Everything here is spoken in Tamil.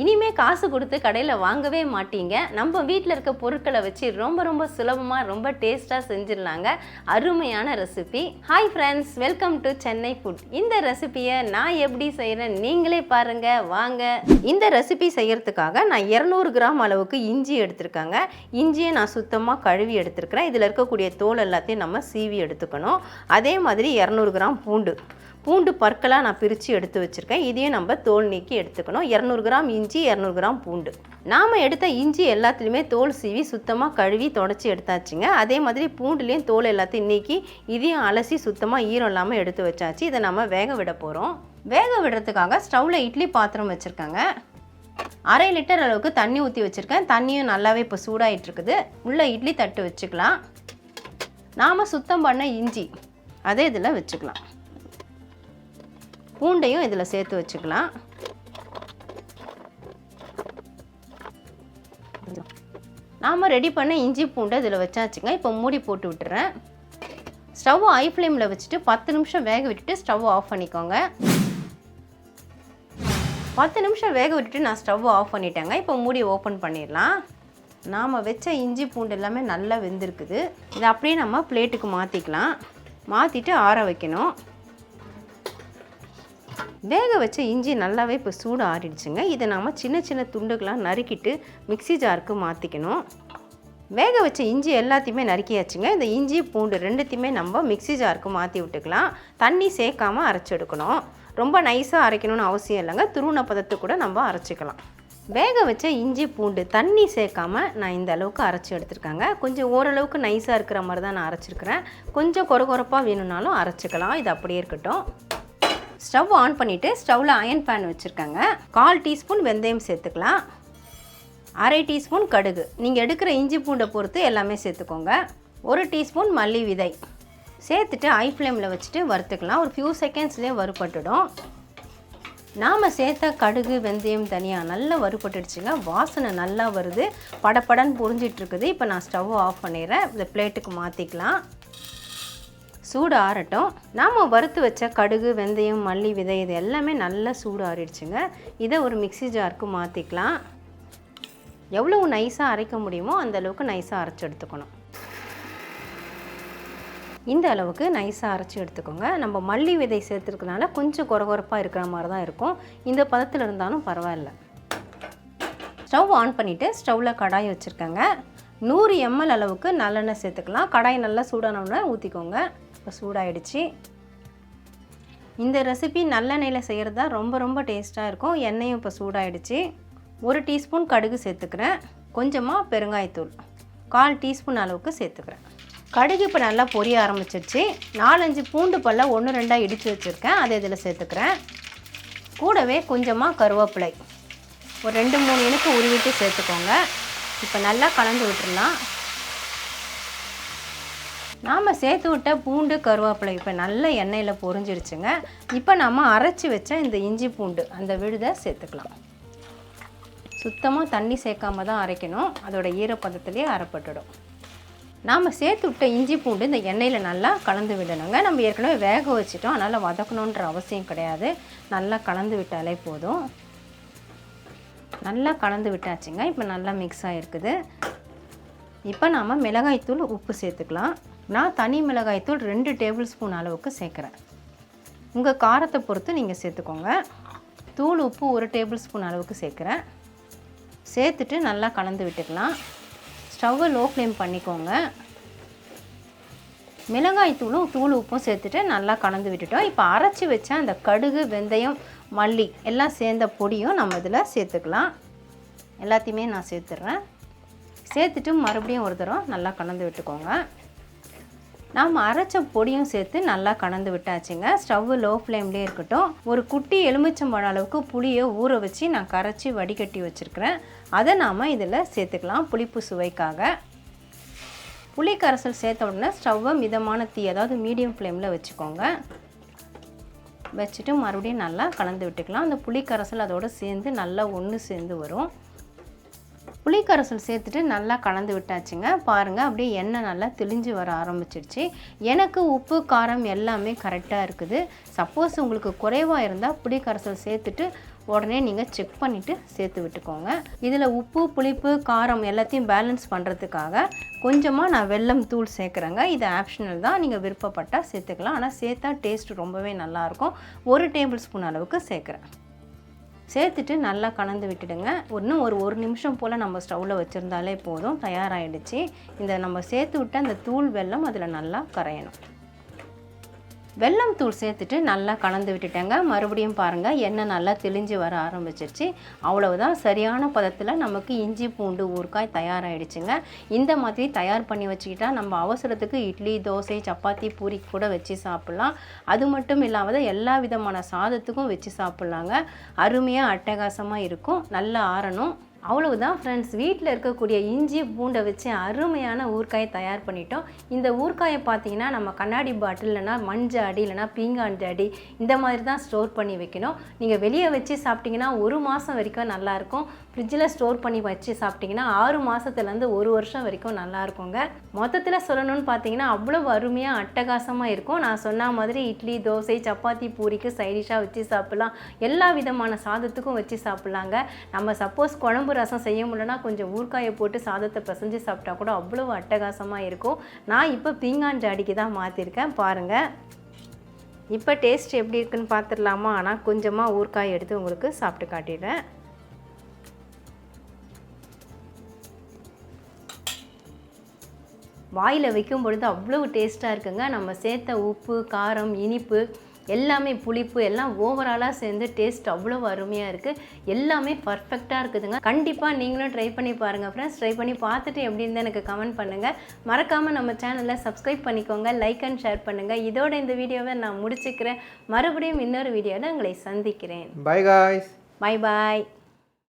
இனிமே காசு கொடுத்து கடையில் வாங்கவே மாட்டீங்க. நம்ம வீட்டில் இருக்க பொருட்களை வச்சு ரொம்ப ரொம்ப சுலபமாக ரொம்ப டேஸ்ட்டாக செஞ்சிடலாங்க. அருமையான recipe. Hi friends welcome to Chennai food இந்த ரெசிபியை நான் எப்படி செய்கிறேன் நீங்களே பாருங்க. வாங்க. இந்த ரெசிபி செய்யறதுக்காக நான் இரநூறு கிராம் அளவுக்கு இஞ்சி எடுத்திருக்காங்க. இஞ்சியை நான் சுத்தமாக கழுவி எடுத்திருக்கிறேன். இதில் இருக்கக்கூடிய தோல் எல்லாத்தையும் நம்ம சீவி எடுத்துக்கணும். அதே மாதிரி இரநூறு கிராம் பூண்டு. பூண்டு பற்களாக நான் பிரித்து எடுத்து வச்சுருக்கேன். இதையும் நம்ம தோல் நீக்கி எடுத்துக்கணும். இரநூறு கிராம் இஞ்சி இரநூறு கிராம் பூண்டு. நாம் எடுத்த இஞ்சி எல்லாத்துலேயுமே தோல் சீவி சுத்தமாக கழுவி தொடச்சி எடுத்தாச்சுங்க. அதே மாதிரி பூண்டுலேயும் தோல் எல்லாத்தையும் நீக்கி இதையும் அலசி சுத்தமாக ஈரம் இல்லாமல் எடுத்து வச்சாச்சு. இதை நம்ம வேக விட போகிறோம் வேக விடுறதுக்காக ஸ்டவ்வில் இட்லி பாத்திரம் வச்சுருக்காங்க. அரை லிட்டர் அளவுக்கு தண்ணி ஊற்றி வச்சுருக்கேன். தண்ணியும் நல்லாவே இப்போ சூடாயிட்டு இருக்குது உள்ளே இட்லி தட்டு வச்சுக்கலாம். நாம் சுத்தம் பண்ண இஞ்சி அதே இதில் வச்சுக்கலாம். பூண்டையும் இதில் சேர்த்து வச்சுக்கலாம். நாம் ரெடி பண்ண இஞ்சி பூண்டை இதில் வச்சாச்சுங்க. இப்போ மூடி போட்டு விட்டுறேன். ஸ்டவ் ஹை ஃப்ளேமில் வச்சுட்டு பத்து நிமிஷம் வேக விட்டுட்டு ஸ்டவ் ஆஃப் பண்ணிக்கோங்க. பத்து நிமிஷம் வேக விட்டுட்டு நான் ஸ்டவ் ஆஃப் பண்ணிட்டேங்க. இப்போ மூடி ஓப்பன் பண்ணிடலாம். நாம் வச்ச இஞ்சி பூண்டு எல்லாமே நல்லா வெந்திருக்குது. இதை அப்படியே நம்ம பிளேட்டுக்கு மாற்றிக்கலாம் மாற்றிட்டு ஆற வைக்கணும். வேக வச்ச இஞ்சி நல்லாவே இப்போ சூடு ஆறிடுச்சுங்க. இதை நாம் சின்ன சின்ன துண்டுகளாக நறுக்கிட்டு மிக்ஸி ஜாருக்கு மாற்றிக்கணும் வேக வச்ச இஞ்சி எல்லாத்தையுமே நறுக்கியாச்சுங்க. இந்த இஞ்சி பூண்டு ரெண்டுத்தையுமே நம்ம மிக்ஸி ஜாருக்கு மாற்றி விட்டுக்கலாம். தண்ணி சேர்க்காம அரைச்சி எடுக்கணும். ரொம்ப நைஸாக அரைக்கணும்னு அவசியம் இல்லைங்க. துருண பதத்தை கூட நம்ம அரைச்சிக்கலாம். வேக வச்ச இஞ்சி பூண்டு தண்ணி சேர்க்காம நான் இந்த அளவுக்கு அரைச்சி எடுத்துருக்காங்க. கொஞ்சம் ஓரளவுக்கு நைஸாக இருக்கிற மாதிரி தான் நான் அரைச்சிருக்கிறேன். கொஞ்சம் கொரகொரப்பாக வேணும்னாலும் அரைச்சிக்கலாம். இது அப்படியே இருக்கட்டும். ஸ்டவ் ஆன் பண்ணிவிட்டு ஸ்டவ்வில் அயன் பேன் வச்சுருக்கேங்க. கால் டீஸ்பூன் வெந்தயம் சேர்த்துக்கலாம். அரை டீஸ்பூன் கடுகு. நீங்கள் எடுக்கிற இஞ்சி பூண்டை பொறுத்து எல்லாமே சேர்த்துக்கோங்க. ஒரு டீஸ்பூன் மல்லி விதை. சேர்த்துட்டு ஐ ஃப்ளேமில் வச்சுட்டு வறுத்துக்கலாம். ஒரு ஃபியூ செகண்ட்ஸ்லேயே வறுபட்டுடும். நாம் சேர்த்த கடுகு வெந்தயம் தனியாக நல்லா வறுபட்டுடுச்சுங்க. வாசனை நல்லா வருது. படப்படன்னு புரிஞ்சிட்ருக்குது இப்போ நான் ஸ்டவ் ஆஃப் பண்ணிடுறேன். இந்த பிளேட்டுக்கு மாற்றிக்கலாம் சூடு ஆறட்டும். நாம் வறுத்து வச்ச கடுகு வெந்தயம் மல்லி விதை இது எல்லாமே நல்லா சூடு ஆறிடுச்சுங்க. இதை ஒரு மிக்ஸி ஜாருக்கு மாற்றிக்கலாம் எவ்வளவு நைஸாக அரைக்க முடியுமோ அந்த அளவுக்கு நைஸாக அரைச்சி எடுத்துக்கணும். இந்த அளவுக்கு நைஸாக அரைச்சி எடுத்துக்கோங்க. நம்ம மல்லி விதை சேர்த்துருக்கனால கொஞ்சம் குறகுறப்பாக இருக்கிற மாதிரி தான் இருக்கும். இந்த பதத்தில் இருந்தாலும் பரவாயில்ல. ஸ்டவ் ஆன் பண்ணிவிட்டு ஸ்டவ்வில் கடாய் வச்சுருக்கேங்க. நூறு எம்எல் அளவுக்கு நல்லெண்ணெய் சேர்த்துக்கலாம். கடாய் நல்லா சூடானவுடனே ஊற்றிக்கோங்க இப்போ சூடாயிடுச்சு. இந்த ரெசிபி நல்லெண்ணெயில் செய்கிறது தான் ரொம்ப ரொம்ப டேஸ்ட்டாக இருக்கும். எண்ணெயும் இப்போ சூடாயிடுச்சு. ஒரு டீஸ்பூன் கடுகு சேர்த்துக்கிறேன். கொஞ்சமாக பெருங்காயத்தூள். கால் டீஸ்பூன் அளவுக்கு சேர்த்துக்கிறேன். கடுகு இப்போ நல்லா பொரிய ஆரம்பிச்சிருச்சு. நாலஞ்சு பூண்டு பல்ல ஒன்று ரெண்டாக இடித்து வச்சுருக்கேன். அதை இதில் சேர்த்துக்கிறேன். கூடவே கொஞ்சமாக கருவேப்பிலை. ஒரு ரெண்டு மூணு இனுக்கு உருவிட்டு சேர்த்துக்கோங்க. இப்போ நல்லா கலந்து விட்டுறலாம் நாம் சேர்த்து விட்ட பூண்டு கருவேப்பிலை இப்போ நல்ல எண்ணெயில் பொரிஞ்சிருச்சுங்க. இப்போ நம்ம அரைச்சி வச்ச இந்த இஞ்சி பூண்டு அந்த விழுதை சேர்த்துக்கலாம். சுத்தமாக தண்ணி சேர்க்காம தான் அரைக்கணும். அதோட ஈரப்பதத்துலேயே அரைப்பட்டுடும். நாம் சேர்த்து விட்ட இஞ்சி பூண்டு இந்த எண்ணெயில் நல்லா கலந்து விடணுங்க. நம்ம ஏற்கனவே வேக வச்சுட்டோம். அதனால் வதக்கணுன்ற அவசியம் கிடையாது. நல்லா கலந்து விட்டாலே போதும். நல்லா கலந்து விட்டாச்சுங்க. இப்போ நல்லா மிக்ஸ் ஆகிருக்குது இப்போ நாம் மிளகாய்த்தூள் உப்பு சேர்த்துக்கலாம். நான் தனி மிளகாய்த்தூள் ரெண்டு டேபிள் ஸ்பூன் அளவுக்கு சேர்க்குறேன். உங்கள் காரத்தை பொறுத்து நீங்கள் சேர்த்துக்கோங்க. தூள் உப்பு ஒரு டேபிள் ஸ்பூன் அளவுக்கு சேர்க்குறேன். சேர்த்துட்டு நல்லா கலந்து விட்டுக்கலாம். ஸ்டவ்வை லோ ஃப்ளேம் பண்ணிக்கோங்க. மிளகாய் தூளும் தூள் உப்பும் சேர்த்துட்டு நல்லா கலந்து விட்டுட்டோம். இப்போ அரைச்சி வச்ச அந்த கடுகு வெந்தயம் மல்லி எல்லாம் சேர்ந்த பொடியும் நம்ம இதில் சேர்த்துக்கலாம். எல்லாத்தையுமே நான் சேர்த்துட்றேன் சேர்த்துட்டு மறுபடியும் ஒரு தடவை நல்லா கலந்து விட்டுக்கோங்க. நாம் அரைச்ச பொடியும் சேர்த்து நல்லா கலந்து விட்டாச்சுங்க. ஸ்டவ்வு லோ ஃப்ளேம்லேயே இருக்கட்டும். ஒரு குட்டி எலுமிச்சம்பழம் அளவுக்கு புளியை ஊற வச்சு நான் கரைச்சி வடிகட்டி வச்சுருக்கிறேன். அதை நாம் இதில் சேர்த்துக்கலாம் புளிப்பு சுவைக்காக. புளி கரைசல் சேர்த்த உடனே ஸ்டவ்வை மிதமான தீ அதாவது மீடியம் ஃப்ளேமில் வச்சுக்கோங்க. வச்சுட்டு மறுபடியும் நல்லா கலந்து விட்டுக்கலாம். அந்த புளி கரைசல் அதோடு சேர்ந்து நல்லா ஒன்று சேர்ந்து வரும். புளிக்கரைசல் சேர்த்துட்டு நல்லா கலந்து விட்டாச்சுங்க. பாருங்கள் அப்படியே எண்ணெய் நல்லா தெளிஞ்சு வர ஆரம்பிச்சிடுச்சு எனக்கு உப்பு காரம் எல்லாமே கரெக்டாக இருக்குது. சப்போஸ் உங்களுக்கு குறைவாக இருந்தால் புளிக்கரைசல் சேர்த்துட்டு உடனே நீங்கள் செக் பண்ணிவிட்டு சேர்த்து விட்டுக்கோங்க. இதில் உப்பு புளிப்பு காரம் எல்லாத்தையும் பேலன்ஸ் பண்ணுறதுக்காக கொஞ்சமாக நான் வெல்லம் தூள் சேர்க்குறேங்க. இது ஆப்ஷனல் தான். நீங்கள் விருப்பப்பட்டால் சேர்த்துக்கலாம். ஆனால் சேர்த்தா டேஸ்ட் ரொம்பவே நல்லாயிருக்கும். ஒரு டேபிள் ஸ்பூன் அளவுக்கு சேர்க்குறேன். சேர்த்துட்டு நல்லா கலந்து விட்டுடுங்க. இன்னும் ஒரு ஒரு நிமிஷம் போல் நம்ம ஸ்டவ்வில் வச்சுருந்தாலே போதும். தயாராகிடுச்சு இந்த நம்ம சேர்த்து விட்ட அந்த தூள் வெல்லம் அதில் நல்லா கரையணும். வெல்லம் தூள் சேர்த்துட்டு நல்லா கலந்து விட்டுட்டேங்க. மறுபடியும் பாருங்கள் எண்ணெய் நல்லா தெளிஞ்சு வர ஆரம்பிச்சிருச்சு. அவ்வளவுதான். சரியான பதத்தில் நமக்கு இஞ்சி பூண்டு ஊறுக்காய் தயாராகிடுச்சுங்க இந்த மாதிரி தயார் பண்ணி வச்சுக்கிட்டால் நம்ம அவசரத்துக்கு இட்லி தோசை சப்பாத்தி பூரி கூட வச்சு சாப்பிட்லாம். அது மட்டும் இல்லாமல் எல்லா விதமான சாதத்துக்கும் வச்சு சாப்பிட்லாங்க. அருமையாக அட்டகாசமாக இருக்கும். நல்லா ஆறணும். அவ்வளவுதான் ஃப்ரெண்ட்ஸ் வீட்டில் இருக்கக்கூடிய இஞ்சி பூண்டை வச்சு அருமையான ஊறுக்காயை தயார் பண்ணிட்டோம். இந்த ஊறுக்காயை பார்த்தீங்கன்னா நம்ம கண்ணாடி பாட்டில் இல்லைனா மஞ்சள் அடி இல்லைனா பீங்கான் அடி இந்த மாதிரி தான் ஸ்டோர் பண்ணி வைக்கணும். நீங்கள் வெளியே வச்சு சாப்பிட்டிங்கன்னா ஒரு மாதம் வரைக்கும் நல்லாயிருக்கும் ஃப்ரிட்ஜில் ஸ்டோர் பண்ணி வச்சு சாப்பிட்டிங்கன்னா ஆறு மாதத்துலேருந்து ஒரு வருஷம் வரைக்கும் நல்லாயிருக்குங்க மொத்தத்தில் சொல்லணும்னு பார்த்தீங்கன்னா அவ்வளோ அருமையாக அட்டகாசமாக இருக்கும். நான் சொன்ன மாதிரி இட்லி தோசை சப்பாத்தி பூரிக்கு சைடிஷாக வச்சு சாப்பிட்லாம். எல்லா விதமான சாதத்துக்கும் வச்சு சாப்பிட்லாங்க. நம்ம சப்போஸ் குழம்பு ரசம் செய்ய முடியலனா கொஞ்சம் ஊறுகாயை போட்டு சாதத்தை பிசைஞ்சு சாப்பிட்டா கூட அவ்வளோ அட்டகாசமாக இருக்கும். நான் இப்போ பீங்கான் ஜாடிக்கு தான் மாற்றிருக்கேன் பாருங்கள் இப்போ டேஸ்ட் எப்படி இருக்குன்னு பார்த்துடலாமா ஆனால் கொஞ்சமாக ஊறுகாய் எடுத்து உங்களுக்கு சாப்பிட்டு காட்டிடுறேன். வாயில் வைக்கும் பொழுது அவ்வளோ டேஸ்ட்டாக இருக்குங்க. நம்ம சேர்த்த உப்பு காரம் இனிப்பு எல்லாமே புளிப்பு எல்லாம் ஓவராலாக சேர்ந்து டேஸ்ட் அவ்வளோ அருமையாக இருக்குது எல்லாமே பர்ஃபெக்டாக இருக்குதுங்க. கண்டிப்பாக நீங்களும் ட்ரை பண்ணி பாருங்கள் ஃப்ரெண்ட்ஸ் ட்ரை பண்ணி பார்த்துட்டு எப்படி இருந்தால் எனக்கு கமெண்ட் பண்ணுங்கள் மறக்காமல் நம்ம சேனலை சப்ஸ்கிரைப் பண்ணிக்கோங்க. லைக் அண்ட் ஷேர் பண்ணுங்கள் இதோட இந்த வீடியோவை நான் முடிச்சுக்கிறேன். மறுபடியும் இன்னொரு வீடியோவில் உங்களை சந்திக்கிறேன். Bye guys. Bye bye